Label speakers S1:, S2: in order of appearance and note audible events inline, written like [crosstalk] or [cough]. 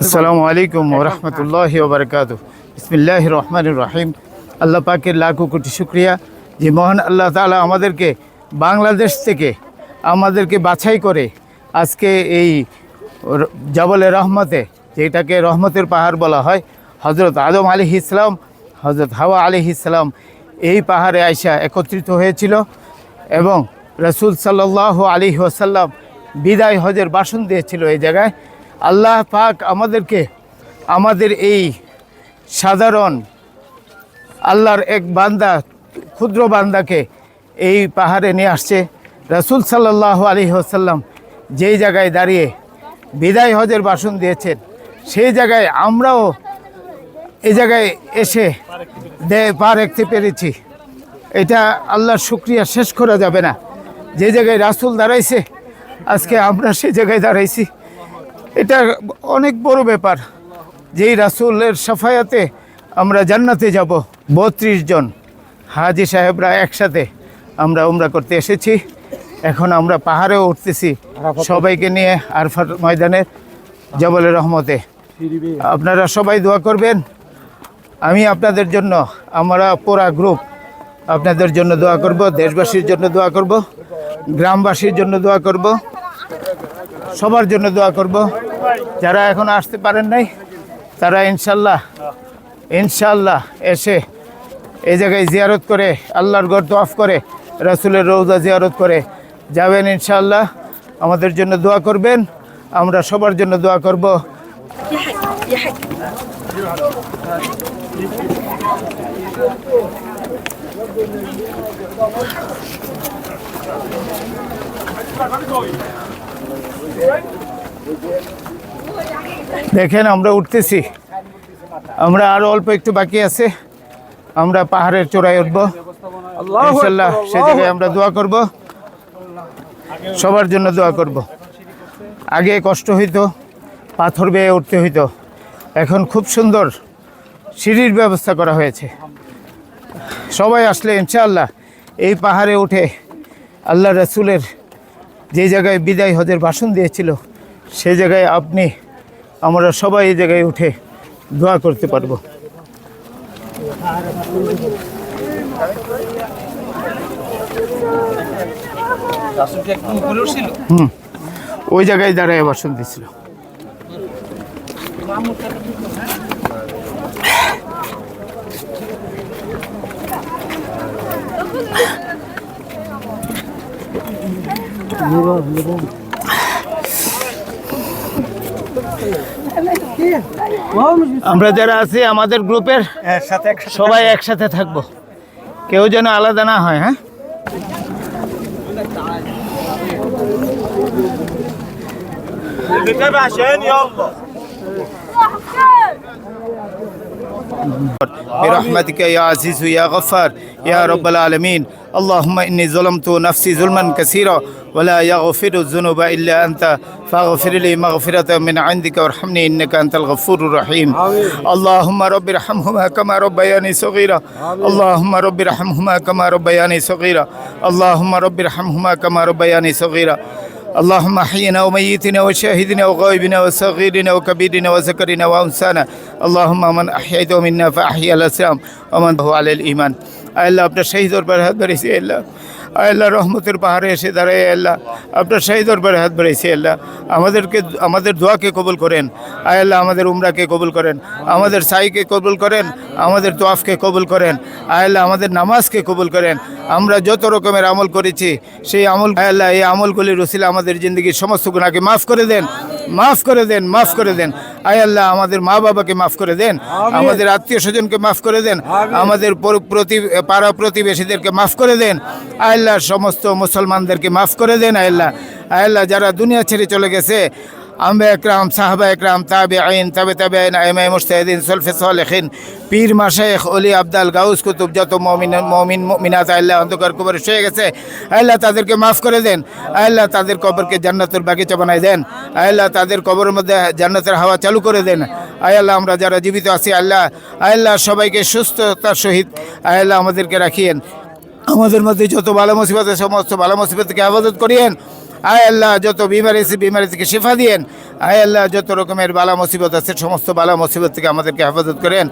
S1: আসসালামু আলাইকুম ওরহমতুল্লাহ ওবরকাত বিসমিল্লাহ রহমান রহিম। আল্লাহ পাকের লাখো কোটি শুক্রিয়া। যে মহান আল্লাহ তালা আমাদেরকে বাংলাদেশ থেকে আমাদেরকে বাছাই করে আজকে এই জবলে রহমতে, যেটাকে রহমতের পাহাড় বলা হয় হজরত আদম আলী ইসলাম হজরত হাওয়া আলী ইসলাম এই পাহাড়ে আয়সা একত্রিত হয়েছিল এবং রসুল সাল্লাহ আলী ওসাল্লাম বিদায় হজের বাসন দিয়েছিল এই জায়গায়। আল্লাহ পাক আমাদেরকে আমাদের এই সাধারণ আল্লাহর এক বান্দা, ক্ষুদ্র বান্দাকে এই পাহাড়ে নিয়ে আসছে। রসুল সাল্লাহ আলী ওসাল্লাম যেই জায়গায় দাঁড়িয়ে বিদায় হজের বাসন দিয়েছেন, সেই জায়গায় আমরাও এই জায়গায় এসে পা রাখতে পেরেছি। এটা আল্লাহর শুক্রিয়া শেষ করা যাবে না। যে জায়গায় রাসুল দাঁড়াইছে, আজকে আমরা সেই জায়গায় দাঁড়াইছি। এটা অনেক বড় ব্যাপার। যেই রাসুলের সাফায়াতে আমরা জান্নাতে যাব বত্রিশ জন হাজি সাহেবরা একসাথে আমরা উমরা করতে এসেছি। এখন আমরা পাহাড়েও উঠতেছি সবাইকে নিয়ে আরফার ময়দানের জবলের রহমতে। আপনারা সবাই দোয়া করবেন। আমি আপনাদের জন্য আমরা পুরা গ্রুপ আপনাদের জন্য দোয়া করব দেশবাসীর জন্য দোয়া করব গ্রামবাসীর জন্য দোয়া করব। সবার জন্য দোয়া করব। যারা এখন আসতে পারেন নাই, তারা ইনশাল্লাহ ইনশাল্লাহ এসে এই জায়গায় জিয়ারত করে, আল্লাহর গড় দোয়াফ করে, রাসুলের রৌজা জিয়ারত করে যাবেন ইনশাল্লাহ। আমাদের জন্য দোয়া করবেন, আমরা সবার জন্য দোয়া করব। দেখেন আমরা উঠতেছি। আমরা আরও অল্প একটু বাকি আছে। আমরা পাহাড়ের চূড়ায় উঠব। ইনশাল্লাহ সে জায়গায় আমরা দোয়া করব। সবার জন্য দোয়া করব। আগে কষ্ট হইতো পাথর বেয়ে উঠতে হইতো। এখন খুব সুন্দর সিঁড়ির ব্যবস্থা করা হয়েছে। সবাই আসলে ইনশাআল্লাহ এই পাহাড়ে উঠে আল্লাহ রসুলের যে জায়গায় বিদায় হজের ভাষণ দিয়েছিল, সে জায়গায় আপনি, আমরা সবাই এই জায়গায় উঠে দোয়া করতে পারব। হুম, ওই জায়গায় দাঁড়ায় ভাষণ দিয়েছিল। [laughs] আমরা যারা আছি আমাদের গ্রুপের সবাই একসাথে থাকবো কেউ যেন আলাদা না হয় হ্যাঁ برحمتك يا عزيز يا غفار يا رب العالمين اللهم إني ظلمت نفسي ظلما كثيرا ولا يغفر الذنوب إلا أنت فاغفر لي مغفرة من عندك وارحمني إنك أنت الغفور الرحيم اللهم رب ارحمهما كما ربياني صغيرا اللهم رب ارحمهما كما ربياني صغيرا اللهم رب ارحمهما كما ربياني صغيرا اللهم احينا وميتنا وشاهدنا وغائبنا وصغيرنا وكبيرنا وذكرنا وانسانا اللهم من احييته منا فاحيا الاسلام ومن هو على الايمان الا ابن شهيد البرهد بريسي الله আল্লাহ, রহমতের পাহাড়ে এসে দাঁড়ায় আল্লাহ। আপনার সেই দরবারে হাত বাড়িয়েছি আল্লাহ। আমাদেরকে, আমাদের দোয়াকে কবুল করেন। আল্লাহ, আমাদের উমরাকে কবুল করেন। আমাদের সাইকে কবুল করেন। আমাদের তোয়াফকে কবুল করেন। আল্লাহ, আমাদের নামাজকে কবুল করেন। আমরা যত রকমের আমল করেছি, সেই আমল আল্লাহ, এই আমলগুলির রসিলা আমাদের জিন্দগির সমস্ত গুণাকে মাফ করে দেন। মাফ করে দেন, মাফ করে দেন। আয় আল্লাহ আমাদের মা বাবাকে মাফ করে দেন আমাদের আত্মীয় স্বজনকে মাফ করে দেন আমাদের প্রতি পাড়া প্রতিবেশীদেরকে মাফ করে দেন আয় আল্লাহ সমস্ত মুসলমানদেরকে মাফ করে দেন আয় আল্লাহ। আয় আল্লাহ যারা দুনিয়া ছেড়ে চলে গেছে আম্বে একরাম, সাহাবা একরাম তাবে আইন তাবে তাবে আইন আইমাই মুস্তাহিদিন সলফে সালেখিন পীর মাশায়েখ অলি আবদাল গাউস কুতুব, যত মমিন মমিন মিনাত আল্লাহ অন্ধকার কবর শুয়ে গেছে, আল্লাহ তাদেরকে মাফ করে দেন, আল্লাহ তাদের কবরকে জান্নাতের বাগিচা বানায় দেন, আল্লাহ তাদের কবরের মধ্যে জান্নাতের হাওয়া চালু করে দেন আল্লাহ, আমরা যারা জীবিত আছি, আল্লাহ আল্লাহ, সবাইকে সুস্থতার সহিত আল্লাহ আমাদেরকে রাখিয়েন, আমাদের মধ্যে যত ভালো মুসিবত সমস্ত ভালো মুসিবতকে আবাদত করিয়েন আয় আল্লাহ, যত বিমার এসে বিমার থেকে শেফা দিয়েন, আয় আল্লাহ, যত রকমের বালা মুসিবত আছে, সমস্ত বালা মুসিবত থেকে আমাদেরকে হেফাজত করেন।